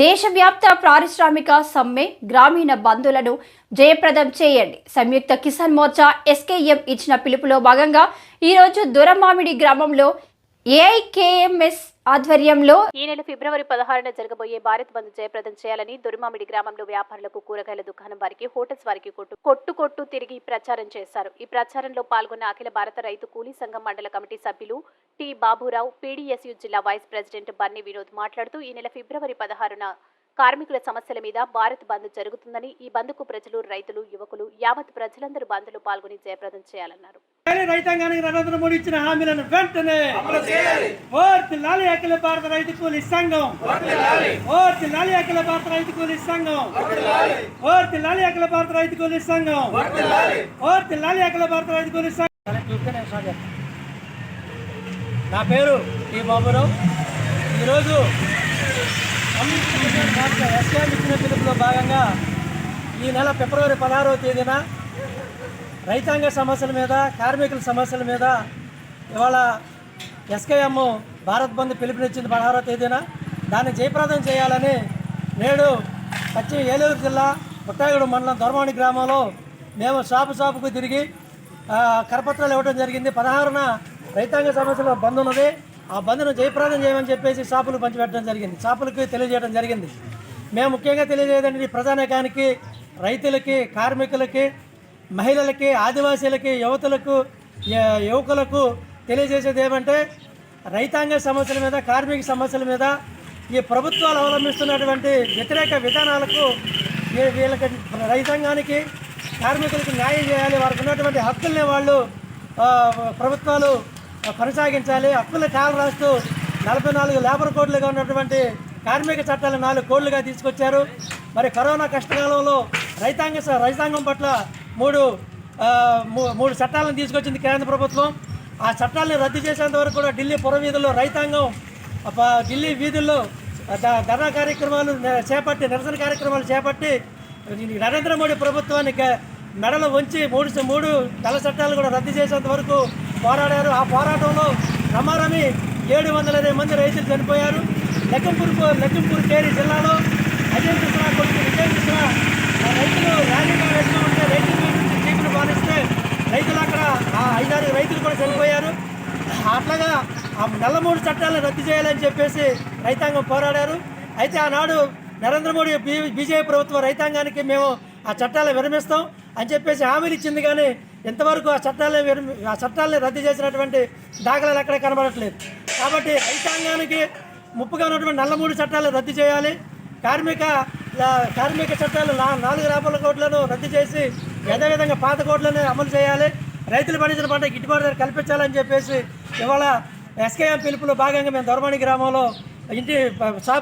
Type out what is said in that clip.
దేశవ్యాప్త పారిశ్రామిక సమ్మె గ్రామీణ బంధులను జయప్రదం చేయండి. సంయుక్త కిసాన్ మోర్చా ఎస్కేఎం ఇచ్చిన పిలుపులో భాగంగా ఈరోజు దొరమామిడి గ్రామంలో ఏఐకేఎంఎస్ ఆధ్వర్యంలో ఈ నెల ఫిబ్రవరి పదహారున జరగబోయే భారత్ బంద్ జయప్రదం చేయాలని దొరిమామిడి గ్రామంలో వ్యాపారులకు కూరగాయల దుకాణం వారికి హోటల్స్ వారికి కొట్టు కొట్టు కొట్టు తిరిగి ప్రచారం చేశారు. ఈ ప్రచారంలో పాల్గొన్న అఖిల భారత రైతు కూలీ సంఘం మండల కమిటీ సభ్యులు టి బాబురావు పీడీఎస్యు జిల్లా వైస్ ప్రెసిడెంట్ బన్నీ వినోద్ మాట్లాడుతూ ఈ నెల ఫిబ్రవరి పదహారున కార్మికుల సమస్యల మీద భారత్ బంద్ జరుగుతుందని ఈ బంద్కు ప్రజలు రైతులు యువకులు యావత్ ప్రజలందరూ బంద్లో పాల్గొని జయప్రదం చేయాలన్నారు. రైతాంగానికి నరేంద్ర మోడీ ఇచ్చిన హామీలను వెంటనే ఓర్తి లాలి అఖిల భారత రైతు కూలీ సంఘం. ఓర్తి లాలి. అఖిల భారత రైతు కూలీ సంఘం. ఓర్తి లాలి. అఖిల భారత రైతు కూలీ సంఘం. ఓర్తి లాలి. అఖిల భారత రైతు కూలీ సంఘం. నా పేరు టి బాబురావు. ఈరోజు ఎస్కే మిషన్ పిలుపులో భాగంగా ఈ నెల ఫిబ్రవరి పదహారవ తేదీన రైతాంగ సమస్యల మీద కార్మికుల సమస్యల మీద ఇవాళ ఎస్కేఎం భారత్ బంద్ పిలుపునిచ్చింది పదహారవ తేదీన. దాన్ని జయప్రదం చేయాలని నేడు పశ్చిమ ఏలూరు జిల్లా పుట్టాగూడు మండలం దొరమాణి గ్రామంలో మేము షాపు షాపుకు తిరిగి కరపత్రాలు ఇవ్వడం జరిగింది. పదహారున రైతాంగ సమస్యలో బంద్ ఉన్నది. ఆ బంద్ను జయప్రదం చేయమని చెప్పేసి షాపులు పంచిపెట్టడం జరిగింది. షాపులకి తెలియజేయడం జరిగింది. మేము ముఖ్యంగా తెలియజేయదండి ఈ ప్రజానీకానికి రైతులకి కార్మికులకి మహిళలకి ఆదివాసీలకి యువతులకు యువకులకు తెలియజేసేది ఏమంటే రైతాంగ సమస్యల మీద కార్మిక సమస్యల మీద ఈ ప్రభుత్వాలు అవలంబిస్తున్నటువంటి వ్యతిరేక విధానాలకు వీళ్ళకి రైతాంగానికి కార్మికులకు న్యాయం చేయాలి వారికి ఉన్నటువంటి హక్కుల్ని వాళ్ళు ప్రభుత్వాలు కొనసాగించాలి. హక్కుల కాలు రాస్తూ నలభై నాలుగు లేబర్ కోడ్లుగా ఉన్నటువంటి కార్మిక చట్టాలు నాలుగు కోడ్లుగా తీసుకొచ్చారు. మరి కరోనా కష్టకాలంలో రైతాంగ రైతాంగం పట్ల మూడు మూ- మూడు చట్టాలను తీసుకొచ్చింది కేంద్ర ప్రభుత్వం. ఆ చట్టాలను రద్దు చేసేంత వరకు కూడా ఢిల్లీ పురవీధుల్లో రైతాంగం ఢిల్లీ వీధుల్లో ధర్నా కార్యక్రమాలు చేపట్టి నిరసన కార్యక్రమాలు చేపట్టి నరేంద్ర మోడీ ప్రభుత్వాన్ని మెడలు వంచి మూడు మూడు తెల్ల చట్టాలు కూడా రద్దు చేసేంత వరకు పోరాడారు. ఆ పోరాటంలో రమారమి ఏడు వందల ఇరవై మంది రైతులు చనిపోయారు. లెక్కంపూర్ లెక్కంపూర్ కేరి జిల్లాలో అజయ్ కృష్ణ కొడుకు విజయ్ కృష్ణ ఆ రైతులు ర్యాలీగా వేస్తూ ఉంటే రైతుల మీద నుంచి పాలిస్తే రైతులు అక్కడ ఆ ఐదారు రైతులు కూడా చనిపోయారు. అట్లాగా ఆ నల్ల మూడు చట్టాలను రద్దు చేయాలని చెప్పేసి రైతాంగం పోరాడారు. అయితే ఆనాడు నరేంద్ర మోడీ బీ బీజేపీ ప్రభుత్వం రైతాంగానికి మేము ఆ చట్టాలను విరమిస్తాం అని చెప్పేసి హామీలు ఇచ్చింది కానీ ఇంతవరకు ఆ చట్టాలే ఆ చట్టాలని రద్దు చేసినటువంటి దాఖలాలు ఎక్కడ కనబడట్లేదు. కాబట్టి రైతాంగానికి ముప్పుగా ఉన్నటువంటి నల్ల మూడు రద్దు చేయాలి. కార్మిక కార్మిక చట్టాలు నా నాలుగు రాబోల కోట్లను రద్దు చేసి యథావిధంగా పాత కోట్లను అమలు చేయాలి. రైతులు పండించిన పంట గిట్టుబాటు ధర కల్పించాలని చెప్పేసి ఇవాళ ఎస్కేఎం పిలుపులో భాగంగా మేము దొరమణి గ్రామంలో ఇంటి షాప్